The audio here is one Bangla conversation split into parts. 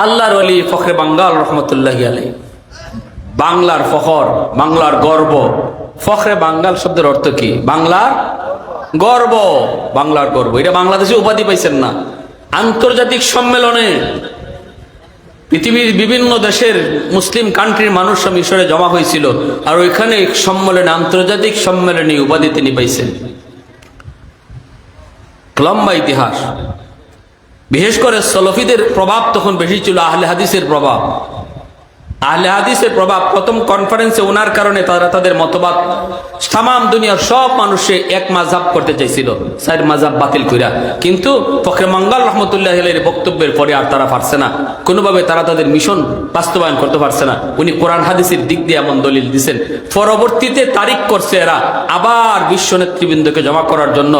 আল্লাহর অলি ফখরে বাঙ্গাল রহমতুল্লাহ আলী বাংলার ফখর, বাংলার গর্ব। ফখরে বাঙ্গাল শব্দের অর্থ কি? বাংলার গর্ব। বাংলার গর্ব। এটা বাংলাদেশে উপাধি পাইছেন না। আন্তর্জাতিক সম্মেলনে পৃথিবীর বিভিন্ন দেশের মুসলিম কান্ট্রির মানুষ মিশরে জমা হয়েছিল। আর ওইখানে সম্মেলনে, আন্তর্জাতিক সম্মেলনে উপাধি তিনি পাইছেন। লম্বা ইতিহাস। বিশেষ করে সলফিদের প্রভাব তখন বেশি ছিল আহলে হাদিসের প্রভাব। আহলে হাদিসের প্রভাব প্রথম কনফারেন্সে ওনার কারণে তারা তাদের মতবাদ তাম দুনিয়ার সব মানুষে এক মাঝাব করতে চাইছিল সাইড মাঝাব বাতিল কইরা। কিন্তু ফখরে মঙ্গল রহমতুল্লাহ বক্তব্যের পরে আর তারা পারছে না। কোনোভাবে তারা তাদের মিশন বাস্তবায়ন করতে পারছে না। উনি কোরআন হাদিসের দিক দিয়ে এমন দলিল দিছেন, পরবর্তীতে তারিখ করছে এরা আবার বিশ্ব নেতৃবৃন্দকে জমা করার জন্য।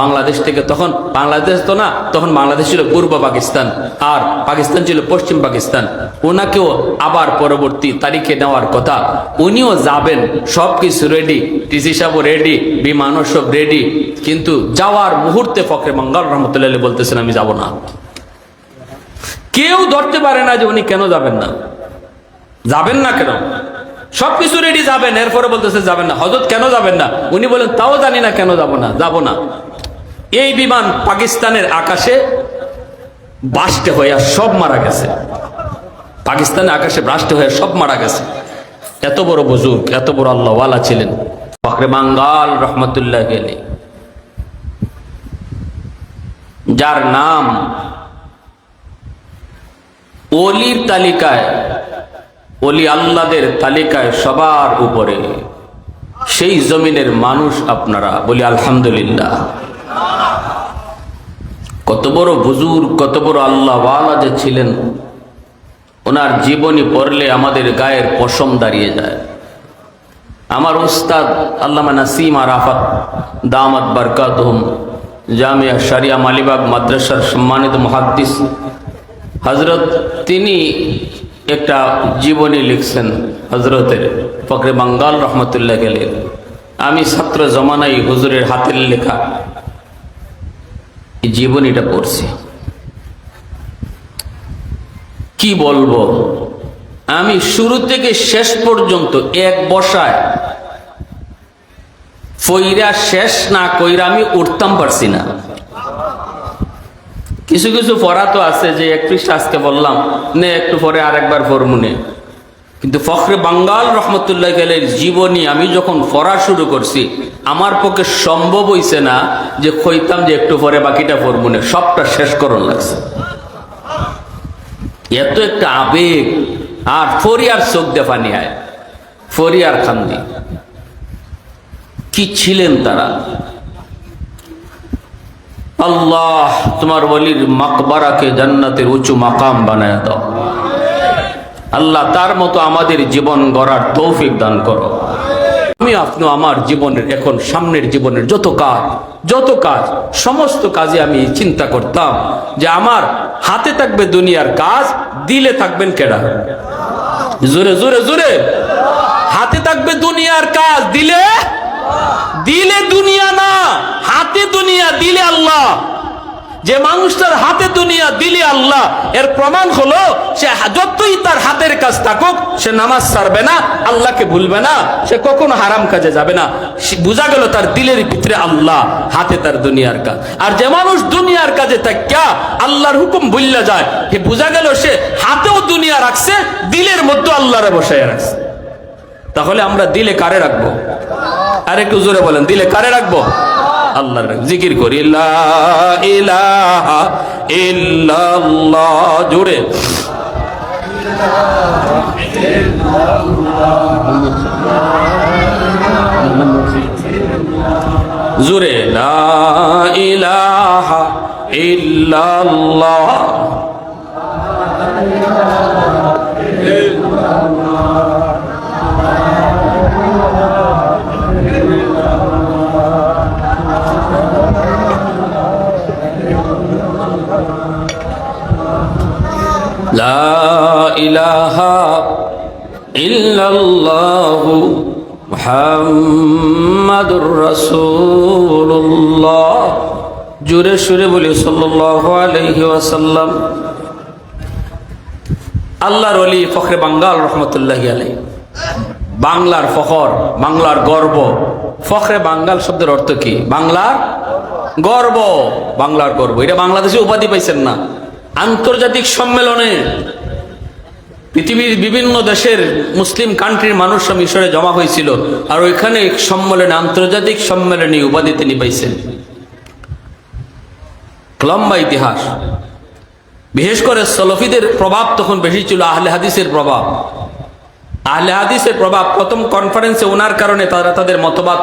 বাংলাদেশ থেকে তখন, বাংলাদেশ তো না, তখন বাংলাদেশ ছিল পূর্ব পাকিস্তান, আর পাকিস্তান ছিল পশ্চিম পাকিস্তান। ওনাকেও আবার পরবর্তী তারিখে নেওয়ার কথা। উনিও যাবেন সব কিছু রেডি টিসি সাহেব রেডি বিমানও সব রেডি কিন্তু যাওয়ার মুহূর্তে ফখরে মঙ্গল রহমতুল্লাহ বলতেছেন, আমি যাব না। কেউ ধরতে পারে না যে উনি কেন যাবেন না। যাবেন না কেন? সবকিছু রেডি যাবেন। এরপরে বলতেছে, যাবেন না। হজরত কেন যাবেন না? উনি বলেন, তাও জানি না কেন যাব না যাব না। এই বিমান পাকিস্তানের আকাশে বাস্টে হইয়া সব মারা গেছে। পাকিস্তানের আকাশে ব্রাস্টে হয়ে সব মারা গেছে। এত বড় বুজুর্গ, এত বড় আল্লাহওয়ালা ছিলেন। ফখরে বাঙ্গাল রহমতুল্লাহ গেলে যার নাম অলির তালিকায়, অলি আল্লাদের তালিকায় সবার উপরে, সেই জমিনের মানুষ আপনারা বলি আলহামদুলিল্লাহ। কত বড় বুজুর কত বড় আল্লাহওয়ালা যে ছিলেন ওনার জীবনী পড়লে আমাদের গায়ের পশম দাঁড়িয়ে যায়। আমার উস্তাদ আল্লামা নাসিম আরাফাত, দামাত বারকাতহম, জামিয়া শারিয়া মালিবাগ মাদ্রাসার সম্মানিত মহাদ্দিস। হজরত তিনি একটা জীবনী লিখছেন হজরতের ফকরে বাঙ্গাল রহমতুল্লাহ গেলেন আমি ছাত্র জমানাই হুজুরের হাতের লেখা জীবনীটা পড়ছি। কি বলব? আমি শুরু থেকে শেষ পর্যন্ত এক বসায়। ফইরা শেষ না কইরা আমি উঠতাম পারছি না। কিছু কিছু পড়া তো আছে যে এক আজকে বললাম, নে একটু পরে আরেকবার পড়মুনে কিন্তু ফখরে বাঙ্গাল রহমতুল্লাহ গেলের জীবনী আমি যখন পড়া শুরু করছি, আমার পক্ষে সম্ভব হইছে না যে কইতাম যে একটু পরে বাকিটা পড়মুনে সবটা শেষ করন লাগছে। এত একটা আবেগ আর ফরিয়ার চোখ দেফানি আয়। ফরিয়ার খান্দি। কি ছিলেন তারা? আল্লাহ, তোমার বলির মাকবারাকে জান্নাতের উঁচু মাকাম বানায় দাও। আল্লাহ, তার মতো আমাদের জীবন গড়ার তৌফিক দান করো। আমি আপনি আমার জীবনের, এখন সামনের জীবনের যত কাজ যত কাজ, সমস্ত কাজে আমি চিন্তা করতাম যে আমার হাতে থাকবে দুনিয়ার কাজ, দিলে থাকবেন কেডা? জোরে জোরে জোরে। হাতে থাকবে দুনিয়ার কাজ, দিলে? দিলে দুনিয়া না, হাতে দুনিয়া, দিলে আল্লাহ। যে মানুষটার হাতে দুনিয়া দিলে আল্লাহ, এর প্রমাণ হলো সে যতই তার হাতের কাজ থাকুক, সে নামাজ ছাড়বে না, আল্লাহকে ভুলবে না, সে কখনো হারাম কাজে যাবে না। বোঝা গেল তার দিলের ভিতরে আল্লাহ, হাতে তার দুনিয়ার কাজ। আর যে মানুষ দুনিয়ার কাজে থাকিয়া আল্লাহর হুকুম ভুললা যায়, সে বোঝা গেল সে হাতেও দুনিয়া রাখছে, দিলের মধ্যে আল্লাহরে বসায় রাখছে। তাহলে আমরা দিলে কারে রাখব? আর একটু জোরে বলেন, দিলে কারে রাখব? আল্লাহর জিকির করি জোরে লা ইলাহা ইল্লাল্লাহ মোহাম্মদুর রসুল্লাহ জুরে সুরে বলি সাল্লাহ আল্লাহর অলি ফখরে বাঙ্গাল রহমতুল্লাহ বাংলার ফখর, বাংলার গর্ব। ফখরে বাঙ্গাল শব্দের অর্থ কি? বাংলার গর্ব। বাংলার গর্ব। এটা বাংলাদেশে উপাধি পাইছেন না। আন্তর্জাতিক সম্মেলনে পৃথিবীর বিভিন্ন দেশের মুসলিম কান্ট্রির মানুষরা মিশরে জমা হয়েছিল, আর ওইখানে সম্মেলনে, আন্তর্জাতিক সম্মেলনে উপাধি তিনি পাইছেন। লম্বা ইতিহাস। বিশেষ করে সলফিদের প্রভাব তখন বেশি ছিল, আহলে হাদিসের প্রভাব। আহলে হাদিসের প্রভাব প্রথম কনফারেন্সে ওনার কারণে তারা তাদের মতবাদ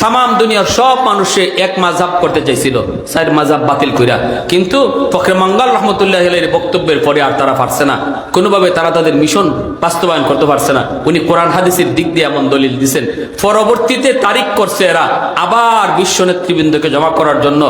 তাম দুনিয়ার সব মানুষে এক মাঝাব করতে চাইছিল সাইড মাঝাব বাতিল কইরা। কিন্তু ফখরে মঙ্গল রহমতুল্লাহ বক্তব্যের পরে আর তারা পারছে না। কোনোভাবে তারা তাদের মিশন বাস্তবায়ন করতে পারছে না। উনি কোরআন হাদিসের দিক দিয়ে এমন দলিল দিছেন, পরবর্তীতে তারিখ করছে এরা আবার বিশ্ব নেতৃবৃন্দকে জমা করার জন্য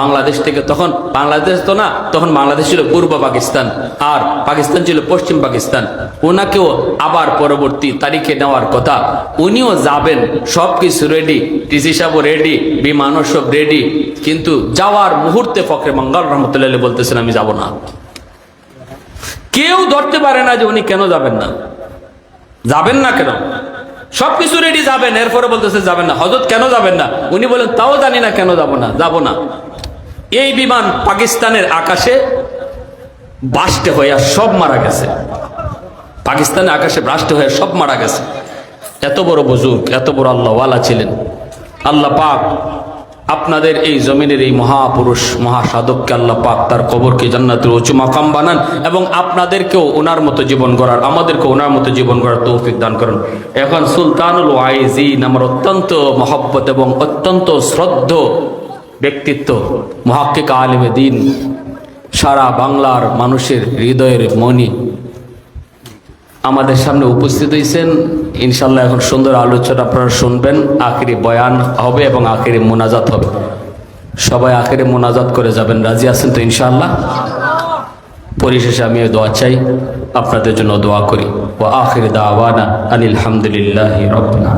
বাংলাদেশ থেকে তখন, বাংলাদেশ তো না, তখন বাংলাদেশ ছিল পূর্ব পাকিস্তান, আর পাকিস্তান ছিল পশ্চিম পাকিস্তান। ওনাকেও আবার পরবর্তী তারিখে নেওয়ার কথা। উনিও যাবেন সব কিছু রেডি টিসি সাহেবও রেডি বিমানও সব রেডি কিন্তু যাওয়ার মুহূর্তে ফখরে মঙ্গল রহমতুল্লাহ বলতেছেন, আমি যাব না। কেউ ধরতে পারে না যে উনি কেন যাবেন না। যাবেন না কেন? সবকিছু রেডি যাবেন। এরপরে বলতেছে, যাবেন না। হজরত কেন যাবেন না? উনি বলেন, তাও জানি না কেন যাব না যাব না। এই বিমান পাকিস্তানের আকাশে বাস্টে হইয়া সব মারা গেছে। পাকিস্তানের আকাশে ব্রাস্ট হয়ে সব মারা গেছে। এত বড় বুজুর্গ, এত বড় আল্লাহওয়ালা ছিলেন। আল্লাহ পাক আপনাদের এই জমিনের এই মহাপুরুষ, মহাসাধককে আল্লাহ পাক তার কবরকে জান্নাতের উঁচু মাকাম বানান এবং আপনাদেরকেও ওনার মতো জীবন গড়ার আমাদেরকে ওনার মতো জীবন গড়ার তৌফিক দান করুন। এখন সুলতানুল ওয়াইজিন আমার অত্যন্ত মহব্বত এবং অত্যন্ত শ্রদ্ধ ব্যক্তিত্ব, মহাক্কিক আলিমে দিন, সারা বাংলার মানুষের হৃদয়ের মনি আমাদের সামনে উপস্থিত হয়েছেন। ইনশাল্লাহ এখন সুন্দর আলোচনা আপনারা শুনবেন। আখেরি বয়ান হবে এবং আখেরি মোনাজাত হবে। সবাই আখেরি মোনাজাত করে যাবেন। রাজি আছেন তো ইনশাল্লাহ পরিশেষে আমি দোয়া চাই। আপনাদের জন্য দোয়া করি। ও আখেরি দাওয়ানা আনিল হামদুলিল্লাহ রবিনা